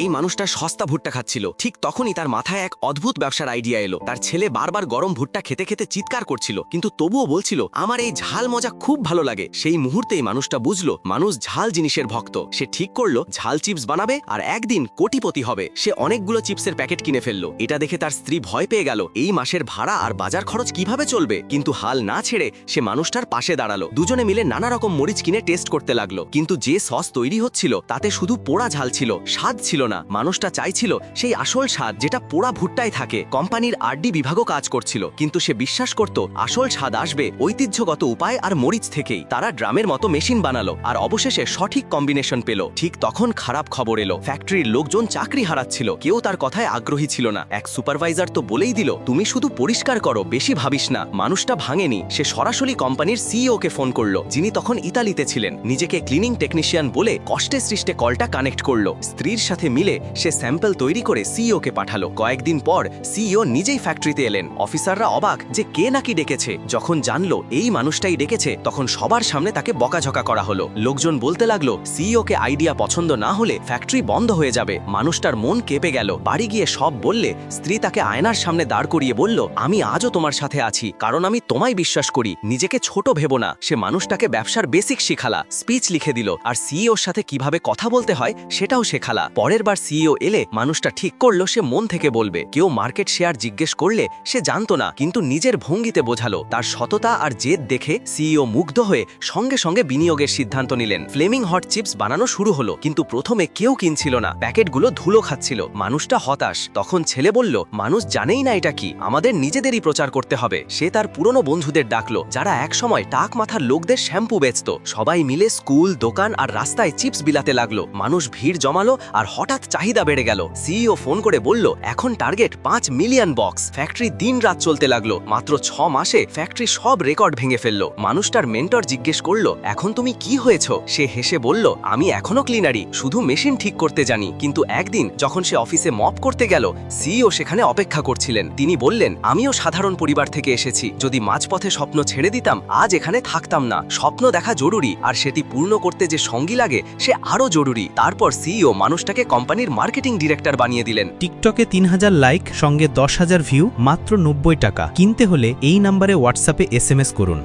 এই মানুষটা সস্তা ভুট্টা খাচ্ছিল। ঠিক তখনই তার মাথায় এক অদ্ভুত ব্যবসার আইডিয়া এলো। তার ছেলে বারবার গরম ভুট্টা খেতে খেতে চিৎকার করছিল। কিন্তু তবুও বলছিল, আমার এই ঝাল মজা খুব ভালো লাগে। সেই মুহূর্তেই মানুষটা বুঝলো, মানুষ ঝাল জিনিসের ভক্ত। সে ঠিক করল, ঝাল চিপস বানাবে আর একদিন কোটিপতি হবে। সে অনেকগুলো চিপসের প্যাকেট কিনে ফেলল। এটা দেখে তার স্ত্রী ভয় পেয়ে গেল, এই মাসের ভাড়া আর বাজার খরচ কীভাবে চলবে? কিন্তু হাল না ছেড়ে সে মানুষটার পাশে দাঁড়াল। দুজনে মিলে নানা রকম মরিচ কিনে টেস্ট করতে লাগল। কিন্তু যে সস তৈরি হচ্ছিল, তাতে শুধু পোড়া ঝাল ছিল, স্বাদ ছিল না, মানুষটা চাইছিল সেই আসল স্বাদ যেটা পোড়া ভুট্টায় থাকে। কোম্পানির আরডি বিভাগও কাজ করছিল, কিন্তু সে বিশ্বাস করত আসল স্বাদ আসবে ঐতিহ্যগত উপায় আর মরিচ থেকেই। তারা ড্রামের মতো মেশিন বানালো আর অবশেষে সঠিক কম্বিনেশন পেল। ঠিক তখন খারাপ খবর এলো, ফ্যাক্টরির লোকজন চাকরি হারাচ্ছিল, কেউ তার কথায় আগ্রহী ছিল না। এক সুপারভাইজার তো বলেই দিল, তুমি শুধু পরিষ্কার করো, বেশি ভাবিস না, মানুষটা ভাঙেনি। সে সরাসরি কোম্পানির সিইও কে ফোন করল, যিনি তখন ইতালিতে ছিলেন। নিজেকে ক্লিনিং টেকনিশিয়ান বলে কষ্টে সৃষ্টে কলটা কানেক্ট করল। স্ত্রীর সাথে মিলে সে স্যাম্পল তৈরি করে সিইও কে পাঠালো। কয়েকদিন পর সিইও নিজেই ফ্যাক্টরিতে এলেন। অফিসাররা অবাক যে কে নাকি ডেকেছে। যখন জানলো এই মানুষটাই ডেকেছে, তখন সবার সামনে তাকে বকাঝকা করা হলো। লোকজন বলতে লাগল সিইও কে আইডিয়া পছন্দ না হলে ফ্যাক্টরি বন্ধ হয়ে যাবে। মানুষটার মন কেঁপে গেল। বাড়ি গিয়ে সব বললে, স্ত্রী তাকে আয়নার সামনে দাঁড় করিয়ে বলল, আমি আজও তোমার সাথে আছি, কারণ আমি তোমায় বিশ্বাস করি। নিজেকে ছোট ভেবো না। সে মানুষটাকে ব্যবসার বেসিক শিখালা স্পিচ লিখে দিল। আর সিইওর সাথে কীভাবে কথা বলতে হয়, সেটাও শেখালা। পরের বার সিইও এলে মানুষটা ঠিক করল, সে মন থেকে বলবে। কেউ মার্কেট শেয়ার জিজ্ঞেস করলে সে জানতো না, কিন্তু নিজের ভঙ্গিতে বোঝালো। তার সততা আর জেদ দেখে সিইও মুগ্ধ হয়ে সঙ্গে সঙ্গে বিনিয়োগের সিদ্ধান্ত নিলেন। ফ্লেমিং হট চিপস বানানো শুরু হলো, কিন্তু প্রথমে কেউ কিনছিল না। প্যাকেটগুলো ধুলো খাচ্ছিল। মানুষটা হতাশ। তখন ছেলে বলল, মানুষ জানেই না এটা কি। আমাদের নিজেদেরই প্রচার করতে হবে। সে তার পুরনো বন্ধুদের ডাকলো, যারা একসময় টাক মাথার লোকদের শ্যাম্পু বেচত। সবাই মিলে স্কুল, দোকান আর রাস্তায় চিপস বিলাতে লাগল। মানুষ ভিড় জমালো আর হঠাৎ চাহিদা বেড়ে গেল। সিইও ফোন করে বলল, এখন টার্গেট পাঁচ মিলিয়ন বক্স ফ্যাক্টরি দিন রাত চলতে লাগল। মাত্র ছ মাসে ফ্যাক্টরি সব রেকর্ড ভেঙে ফেলল। মানুষটার মেন্টর জিজ্ঞেস করল, এখন তুমি কি হয়েছ? সে হেসে বলল, আমি এখনও ক্লিনারি শুধু মেশিন ঠিক করতে জানি। কিন্তু একদিন যখন সে অফিসে মপ করতে গেল সিইও সেখানে অপেক্ষা করছিলেন। তিনি বললেন, আমিও সাধারণ পরিবার থেকে এসেছি। যদি মাঝপথে স্বপ্ন ছেড়ে দিতাম, আজ এখানে থাকতাম না। স্বপ্ন দেখা জরুরি, আর সেটি পূর্ণ করতে যে সঙ্গী লাগে, সে আরও জরুরি। তারপর সিইও মানুষটাকে কোম্পানির মার্কেটিং ডিরেক্টর বানিয়ে দিলেন। টিকটকে তিন হাজার লাইক, সঙ্গে দশ হাজার ভিউ, মাত্র নব্বই টাকা। কিনতে হলে এই নাম্বারে হোয়াটসঅ্যাপে এস করুন।